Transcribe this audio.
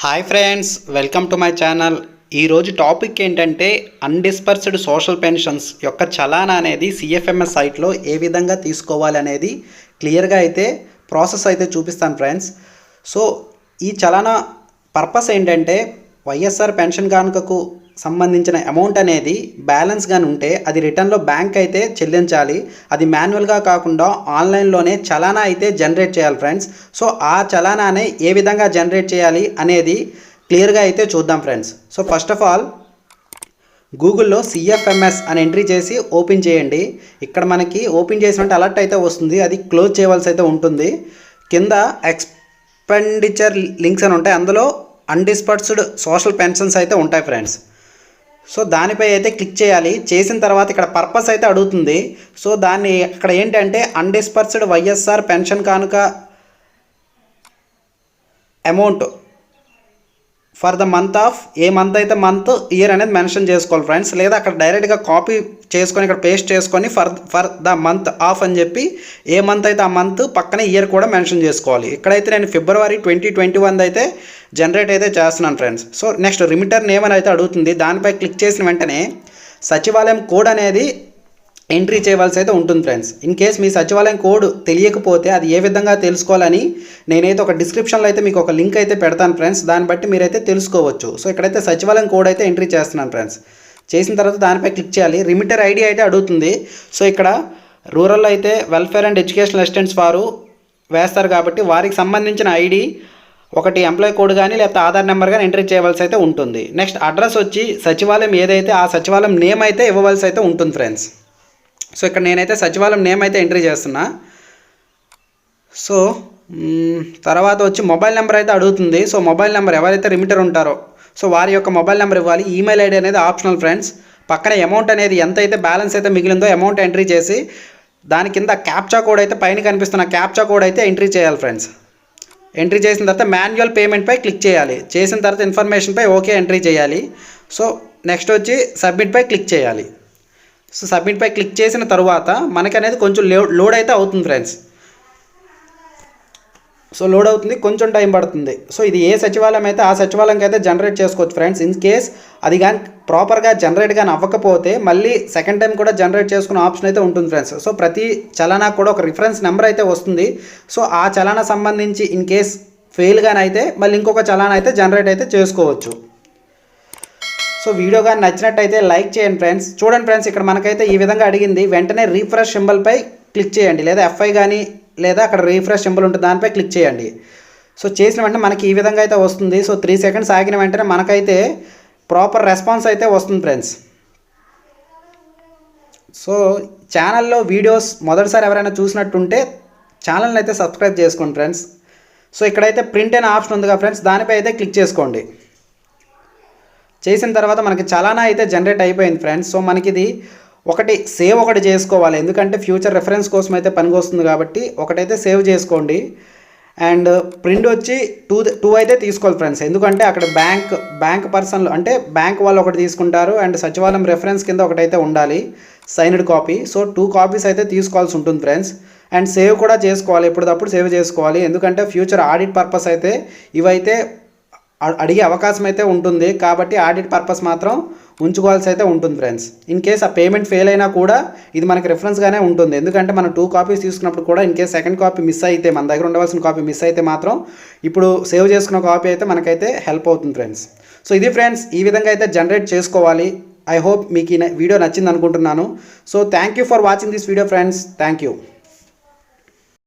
Hi friends welcome to my channel ఈరోజు topic ఏంటంటే అన్డిస్పర్స్డ్ social pensions యొక్క చలానా అనేది సిఎఫ్ఎంఎస్ సైట్లో ఏ విధంగా తీసుకోవాలి అనేది క్లియర్గా అయితే ప్రాసెస్ అయితే చూపిస్తాను ఫ్రెండ్స్ సో ఈ చలానా పర్పస్ ఏంటంటే వైఎస్ఆర్ పెన్షన్ కానుకకు సంబంధించిన అమౌంట్ అనేది బ్యాలెన్స్ కానీ ఉంటే అది రిటర్న్లో బ్యాంక్ అయితే చెల్లించాలి. అది మాన్యువల్గా కాకుండా ఆన్లైన్లోనే చలానా అయితే జనరేట్ చేయాలి ఫ్రెండ్స్ సో ఆ చలానానే ఏ విధంగా జనరేట్ చేయాలి అనేది క్లియర్గా అయితే చూద్దాం friends so first of all గూగుల్లో సిఎఫ్ఎంఎస్ అని ఎంట్రీ చేసి ఓపెన్ చేయండి. ఇక్కడ మనకి ఓపెన్ చేసినట్టు అలర్ట్ అయితే వస్తుంది. అది క్లోజ్ చేయవలసి అయితే ఉంటుంది. కింద ఎక్స్పెండిచర్ లింక్స్ అని ఉంటాయి. అందులో అన్డిస్పర్స్డ్ సోషల్ పెన్షన్స్ అయితే ఉంటాయి ఫ్రెండ్స్ సో దానిపై అయితే క్లిక్ చేయాలి. చేసిన తర్వాత ఇక్కడ పర్పస్ అయితే అడుగుతుంది. సో దాన్ని ఇక్కడ ఏంటంటే undispersed YSR pension Kanuka amount for the month of A month అయితే మంత్ ఇయర్ అనేది మెన్షన్ చేసుకోవాలి ఫ్రెండ్స్. లేదా అక్కడ డైరెక్ట్గా కాపీ చేసుకొని ఇక్కడ పేస్ట్ చేసుకొని for for the month of అని చెప్పి ఏ మంత్ అయితే ఆ మంత్ పక్కనే ఇయర్ కూడా మెన్షన్ చేసుకోవాలి. ఇక్కడైతే నేను ఫిబ్రవరి ట్వంటీ ట్వంటీ వన్ అయితే జనరేట్ అయితే చేస్తున్నాను friends. So next remitter name అని అయితే అడుగుతుంది. దానిపై క్లిక్ చేసిన వెంటనే సచివాలయం కోడ్ అనేది ఎంట్రీ చేయవలసి అయితే ఉంటుంది ఫ్రెండ్స్. ఇన్ కేస్ మీ సచివాలయం కోడ్ తెలియకపోతే అది ఏ విధంగా తెలుసుకోవాలని నేనైతే ఒక డిస్క్రిప్షన్లో అయితే మీకు ఒక లింక్ అయితే పెడతాను ఫ్రెండ్స్. దాన్ని బట్టి మీరైతే తెలుసుకోవచ్చు. సో ఇక్కడైతే సచివాలయం కోడ్ అయితే ఎంట్రీ చేస్తున్నాను ఫ్రెండ్స్. చేసిన తర్వాత దానిపై క్లిక్ చేయాలి. రిమిటర్ ఐడి అయితే అడుగుతుంది. సో ఇక్కడ రూరల్ అయితే వెల్ఫేర్ అండ్ ఎడ్యుకేషనల్ అసిస్టెంట్స్ వారు వేస్తారు కాబట్టి వారికి సంబంధించిన ఐడి ఒకటి ఎంప్లాయ్ కోడ్ కానీ లేకపోతే ఆధార్ నెంబర్ కానీ ఎంట్రీ చేయవలసి అయితే ఉంటుంది. నెక్స్ట్ అడ్రస్ వచ్చి సచివాలయం ఏదైతే ఆ సచివాలయం నేమ్ అయితే ఇవ్వవలసి అయితే ఉంటుంది ఫ్రెండ్స్. సో ఇక్కడ నేనైతే సచివాలయం నేమ్ అయితే ఎంట్రీ చేస్తున్నా. సో తర్వాత వచ్చి మొబైల్ నెంబర్ అయితే అడుగుతుంది. సో మొబైల్ నెంబర్ ఎవరైతే రిమిటర్ ఉంటారో సో వారి యొక్క మొబైల్ నెంబర్ ఇవ్వాలి. ఈమెయిల్ ఐడి అనేది ఆప్షనల్ ఫ్రెండ్స్ పక్కన అమౌంట్ అనేది ఎంత అయితే బ్యాలెన్స్ అయితే మిగిలిందో అమౌంట్ ఎంట్రీ చేసి దాని కింద క్యాప్చా కోడ్ అయితే పైన కనిపిస్తున్న క్యాప్చా కోడ్ అయితే ఎంట్రీ చేయాలి ఫ్రెండ్స్ ఎంట్రీ చేసిన తర్వాత మాన్యువల్ పేమెంట్పై క్లిక్ చేయాలి. చేసిన తర్వాత ఇన్ఫర్మేషన్పై ఓకే ఎంట్రీ చేయాలి. సో నెక్స్ట్ వచ్చి సబ్మిట్పై క్లిక్ చేయాలి. సో సబ్మిట్పై క్లిక్ చేసిన తర్వాత మనకి అనేది కొంచెం లో- లోడ్ అయితే అవుతుంది ఫ్రెండ్స్. సో లోడ్ అవుతుంది కొంచెం టైం పడుతుంది. సో ఇది ఏ సచివాలయం అయితే ఆ సచివాలయంకి అయితే జనరేట్ చేసుకోవచ్చు ఫ్రెండ్స్. ఇన్ కేస్ అది కానీ ప్రాపర్గా జనరేట్ కానీ అవ్వకపోతే మళ్ళీ సెకండ్ టైం కూడా జనరేట్ చేసుకునే ఆప్షన్ అయితే ఉంటుంది ఫ్రెండ్స్. సో ప్రతి చలానా కూడా ఒక రిఫరెన్స్ నెంబర్ అయితే వస్తుంది. సో ఆ చలానా సంబంధించి ఇన్ కేస్ ఫెయిల్ కానీ అయితే మళ్ళీ ఇంకొక చలానా అయితే జనరేట్ అయితే చేసుకోవచ్చు. సో వీడియో కానీ నచ్చినట్టయితే లైక్ చేయండి ఫ్రెండ్స్. చూడండి ఫ్రెండ్స్ ఇక్కడ మనకైతే ఈ విధంగా అడిగింది. వెంటనే రీఫ్రెష్ సింబల్పై క్లిక్ చేయండి. లేదా ఎఫ్ఐ కానీ లేదా అక్కడ రీఫ్రెష్ సింబల్ ఉంటుంది దానిపై క్లిక్ చేయండి. సో చేసిన వెంటనే మనకి ఈ విధంగా అయితే వస్తుంది. సో త్రీ సెకండ్స్ ఆగిన వెంటనే మనకైతే ప్రాపర్ రెస్పాన్స్ అయితే వస్తుంది ఫ్రెండ్స్. సో ఛానల్లో వీడియోస్ మొదటిసారి ఎవరైనా చూసినట్టుంటే ఛానల్ని అయితే సబ్స్క్రైబ్ చేసుకోండి ఫ్రెండ్స్. సో ఇక్కడైతే ప్రింట్ అనే ఆప్షన్ ఉందిగా ఫ్రెండ్స్ దానిపై అయితే క్లిక్ చేసుకోండి. చేసిన తర్వాత మనకి చలానా అయితే జనరేట్ అయిపోయింది ఫ్రెండ్స్ సో మనకి ఇది ఒకటి సేవ్ ఒకటి చేసుకోవాలి. ఎందుకంటే ఫ్యూచర్ రెఫరెన్స్ కోసం అయితే పనికొస్తుంది కాబట్టి ఒకటైతే సేవ్ చేసుకోండి. అండ్ ప్రింట్ వచ్చి టూ టూ అయితే తీసుకోవాలి ఫ్రెండ్స్ ఎందుకంటే అక్కడ బ్యాంక్ బ్యాంక్ పర్సన్లు అంటే బ్యాంక్ వాళ్ళు ఒకటి తీసుకుంటారు అండ్ సచివాలయం రెఫరెన్స్ కింద ఒకటైతే ఉండాలి signed copy so two copies అయితే తీసుకోవాల్సి ఉంటుంది ఫ్రెండ్స్ అండ్ సేవ్ కూడా చేసుకోవాలి. ఎప్పటికప్పుడు సేవ్ చేసుకోవాలి. ఎందుకంటే ఫ్యూచర్ ఆడిట్ పర్పస్ అయితే ఇవైతే అడిగే అవకాశం అయితే ఉంటుంది. కాబట్టి ఆడిట్ పర్పస్ మాత్రం ఉంచుకోవాల్సి అయితే ఉంటుంది ఫ్రెండ్స్ ఇన్ కేస్ ఆ పేమెంట్ ఫెయిల్ అయినా కూడా ఇది మనకి రెఫరెన్స్గానే ఉంటుంది. ఎందుకంటే మనం టూ కాపీస్ తీసుకున్నప్పుడు కూడా in case second copy miss అయితే మన దగ్గర ఉండవలసిన కాపీ మిస్ అయితే మాత్రం ఇప్పుడు సేవ్ చేసుకున్న కాపీ అయితే మనకైతే హెల్ప్ అవుతుంది ఫ్రెండ్స్ సో ఇది ఫ్రెండ్స్ ఈ విధంగా అయితే జనరేట్ చేసుకోవాలి. ఐ హోప్ మీకు ఈ వీడియో నచ్చింది అనుకుంటున్నాను. So thank you for watching this video friends thank you